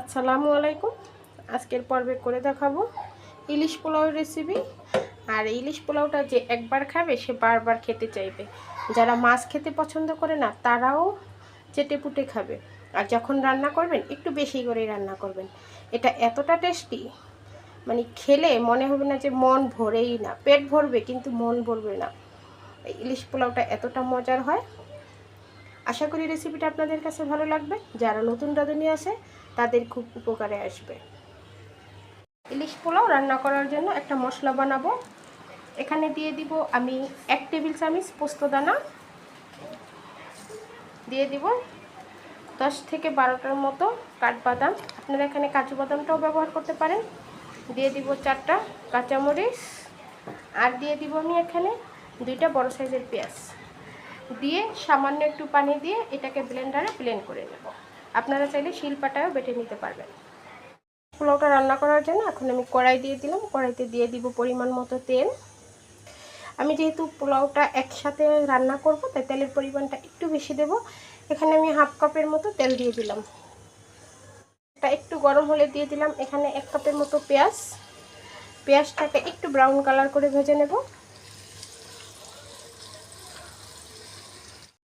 আসসালামু আলাইকুম। আজকের পর্বে করে দেখাবো ইলিশ পোলাও রেসিপি আর ইলিশ পোলাওটা যে একবার খাবে, সে বারবার খেতে চাইবে। যারা মাছ খেতে পছন্দ করে না, তারাও চেটে পুটে খাবে। আর যখন রান্না করবেন, একটু বেশি করেই রান্না করবেন। এটা এতটা টেস্টি মানে খেলে মনে হবে না যে মন ভরেই না। পেট ভরবে, কিন্তু মন ভরবে না। ইলিশ পোলাওটা এতটা মজার হয় আশা করি রেসিপিটা আপনাদের কাছে ভালো লাগবে। যারা নতুন রাঁধুনি আছে তাদের খুব উপকারে আসবে। ইলিশ পোলাও রান্না করার জন্য একটা মশলা বানাবো। এখানে দিয়ে দিব আমি এক টেবিল চামচ পোস্তদানা দিয়ে দিব দশ থেকে বারোটার মতো কাঠবাদাম। আপনারা এখানে কাজু বাদামটাও ব্যবহার করতে পারেন। দিয়ে দিব চারটা কাঁচামরিচ। আর দিয়ে দিব আমি এখানে দুইটা বড় সাইজের পেঁয়াজ। দিয়ে সামান্য একটু পানি দিয়ে এটাকে ব্লেন্ডারে ব্লেন্ড করে নেব। আপনারা চাইলে শিলপাটাও বেটে নিতে পারবেন। পোলাওটা রান্না করার জন্য এখন আমি কড়াই দিয়ে দিলাম। কড়াইতে দিয়ে দিব পরিমাণ মতো তেল। আমি যেহেতু পোলাওটা একসাথে রান্না করব, তাই তেলের পরিমাণটা একটু বেশি দেব। এখানে আমি হাফ কাপের মতো তেল দিয়ে দিলাম। এটা একটু গরম হলে দিয়ে দিলাম। এখানে এক কাপের মতো পেঁয়াজ। পেঁয়াজটাকে একটু ব্রাউন কালার করে ভেজে নেব।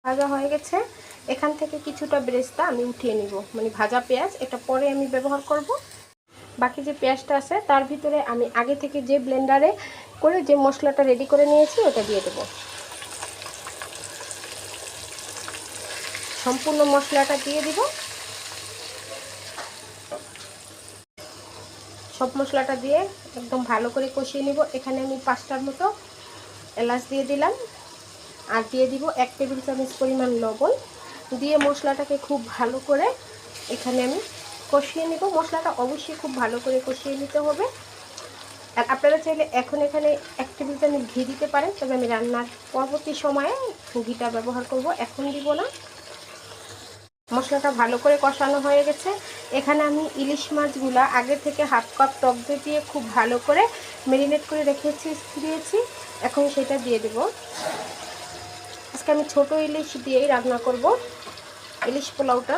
ভাজা হয়ে গেছে। এখান থেকে কিছুটা ব্রেস্তা আমি উঠিয়ে নিব। মানে ভাজা পেঁয়াজ, এটা পরে আমি ব্যবহার করব। বাকি যে পেঁয়াজটা আছে, তার ভিতরে আমি আগে থেকে যে ব্লেন্ডারে করে যে মশলাটা রেডি করে নিয়েছি, ওটা দিয়ে দেব। সম্পূর্ণ মশলাটা দিয়ে দিব। সব মশলাটা দিয়ে একদম ভালো করে কষিয়ে নিব। এখানে আমি পাঁচটার মতো এলাচ দিয়ে দিলাম। আর দিয়ে দিব এক টেবিল চামচ পরিমাণ লবণ। দিয়ে মশলাটাকে খুব ভালো করে এখানে আমি কষিয়ে নেব। মশলাটা অবশ্যই খুব ভালো করে কষিয়ে নিতে হবে। আর আপনারা চাইলে এখন এখানে এক টেবিল চামচ ঘি দিতে পারেন, তবে আমি রান্নার পরবর্তী সময়ে ঘিটা ব্যবহার করব। এখন দিব না। মশলাটা ভালো করে কষানো হয়ে গেছে। এখানে আমি ইলিশ মাছগুলো আগে থেকে হাফ কাপ টক দিয়ে খুব ভালো করে মেরিনেট করে রেখেছি দিয়েছি এখন সেটা দিয়ে দেব। আজকে আমি ছোট ইলিশ দিয়েই রান্না করব। ইলিশ পোলাওটা।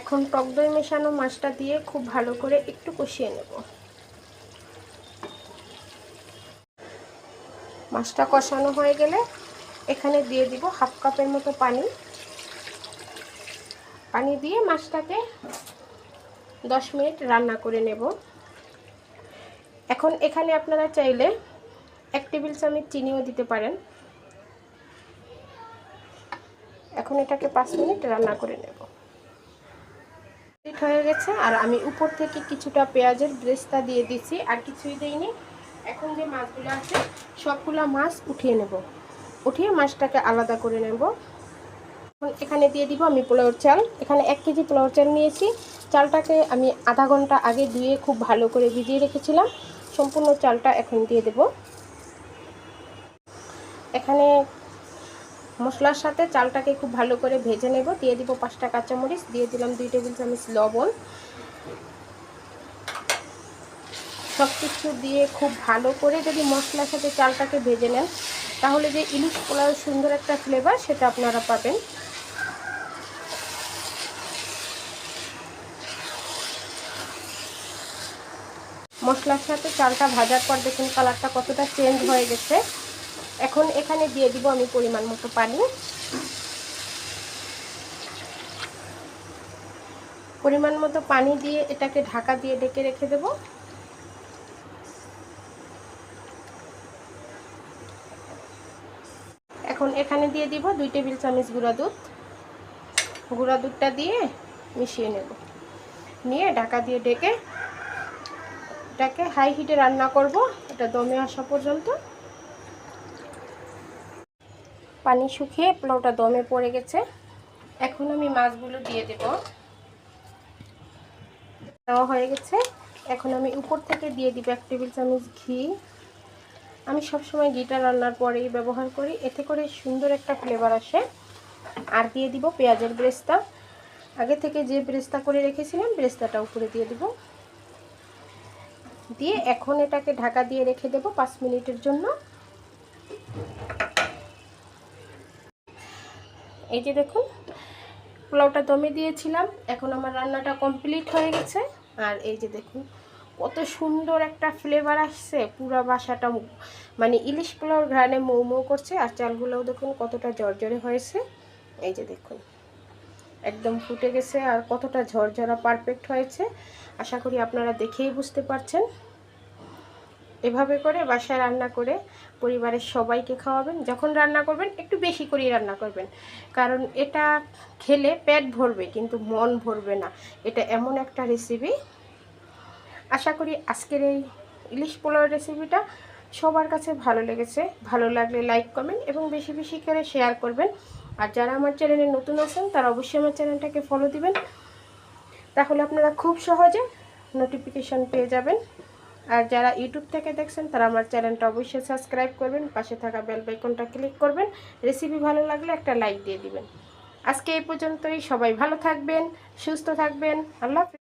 এখন টক দই মেশানো মাছটা দিয়ে খুব ভালো করে একটু কষিয়ে নেব। মাছটা কষানো হয়ে গেলে এখানে দিয়ে দিব হাফ কাপের মতো পানি। পানি দিয়ে মাছটাকে দশ মিনিট রান্না করে নেব। এখন এখানে আপনারা চাইলে এক টেবিল চামচ চিনিও দিতে পারেন। এখন এটাকে পাঁচ মিনিট রান্না করে নেব। হয়ে গেছে। আর আমি উপর থেকে কিছুটা পেঁয়াজের ব্রেস্তা দিয়ে দিচ্ছি আর কিছুই দিইনি। এখন যে মাছগুলো আছে, সবগুলো মাছ উঠিয়ে নেব। উঠিয়ে মাছটাকে আলাদা করে নেব। এখানে দিয়ে দিব আমি পোলাওর চাল। এখানে এক কেজি পোলাওর চাল নিয়েছি। চালটাকে আমি আধা ঘণ্টা আগে ধুয়ে খুব ভালো করে ভিজিয়ে রেখেছিলাম। সম্পূর্ণ চালটা এখন দিয়ে দেব। এখানে মশলার সাথে চালটাকে খুব ভালো করে ভেজে নেব। দিয়ে দিব পাঁচটা কাঁচামরিচ, দিয়ে দিলাম দুই টেবিল চামচ লবণ। সব কিছু দিয়ে খুব ভালো করে যদি মশলার সাথে চালটাকে ভেজে নেন, তাহলে যে ইলিশ পোলাও সুন্দর একটা ফ্লেভার সেটা আপনারা পাবেন। মশলার সাথে চালটা ভাজার পর দেখুন কালারটা কতটা চেঞ্জ হয়ে গেছে। এখন এখানে দিয়ে দিব আমি পরিমাণ মতো পানি। পরিমাণ মতো পানি দিয়ে এটাকে ঢাকা দিয়ে ডেকে রেখে দেব। এখন এখানে দিয়ে দিব দুই টেবিল চামচ গুঁড়া দুধ। গুঁড়া দুধটা দিয়ে মিশিয়ে নেব। নিয়ে ঢাকা দিয়ে ডেকে এটাকে হাই হিটে রান্না করব। এটা দমে আসা পর্যন্ত। পানি শুকিয়ে পোলাওটা দমে পড়ে গেছে। এখন আমি মাছগুলো দিয়ে দেব। দেওয়া হয়ে গেছে। এখন আমি উপর থেকে দিয়ে দিব এক টেবিল চামচ ঘি। আমি সবসময় ঘিটা রান্নার পরেই ব্যবহার করি। এতে করে সুন্দর একটা ফ্লেভার আসে। আর দিয়ে দিব পেঁয়াজের ব্রেস্তা। আগে থেকে যে ব্রেস্তা করে রেখেছিলাম, ব্রেস্তাটা উপরে দিয়ে দিব। দিয়ে এখন এটাকে ঢাকা দিয়ে রেখে দেব পাঁচ মিনিটের জন্য। এই যে দেখুন, পোলাওটা দমে দিয়েছিলাম, এখন আমার রান্নাটা কমপ্লিট হয়ে গেছে। আর এই যে দেখুন, কত সুন্দর একটা ফ্লেভার আসছে, পুরো বাসাটা মানে ইলিশ পোলাওর ঘ্রাণে মৌ মৌ করছে, আর চালগুলোও দেখুন কতটা জর্জরে হয়েছে। এই যে দেখুন, একদম ফুটে গেছে, আর কতটা ঝরঝরা পারফেক্ট হয়েছে। আশা করি আপনারা দেখেই বুঝতে পারছেন। এভাবে করে বাসায় রান্না করে পরিবারের সবাইকে খাওয়াবেন। যখন রান্না করবেন, একটু বেশি করেই রান্না করবেন। কারণ এটা খেলে পেট ভরবে, কিন্তু মন ভরবে না। এটা এমন একটা রেসিপি আশা করি আজকের এই ইলিশ পোলাও রেসিপিটা সবার কাছে ভালো লেগেছে। ভালো লাগলে লাইক কমেন্ট এবং বেশি বেশি করে শেয়ার করবেন। আর যারা আমার চ্যানেলে নতুন আছেন, তারা অবশ্যই আমার চ্যানেলটাকে ফলো দিবেন। তাহলে আপনারা খুব সহজে নোটিফিকেশন পেয়ে যাবেন। আর যারা ইউটিউব থেকে দেখছেন, তারা আমার চ্যানেলটা অবশ্যই সাবস্ক্রাইব করবেন, পাশে থাকা বেল বাইকনটা ক্লিক করবেন রেসিপি ভালো লাগলে একটা লাইক দিয়ে দিবেন আজকে এই পর্যন্তই, সবাই ভালো থাকবেন, সুস্থ থাকবেন, আল্লাহ।